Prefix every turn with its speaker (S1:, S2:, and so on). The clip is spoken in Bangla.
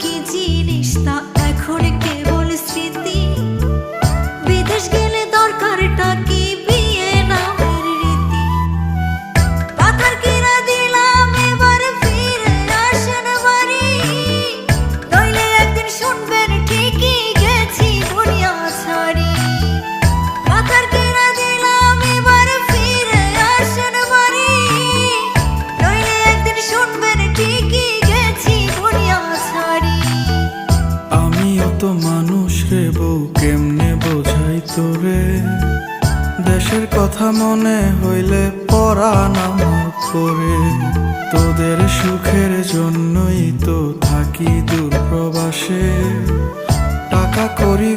S1: কি জিনিস তা বউ কেমনে বোঝাই তোরে? দেশের কথা মনে হইলে পরাণ আমার করে। তোদের সুখের জন্যই তো থাকি দূর প্রবাসে টাকা করি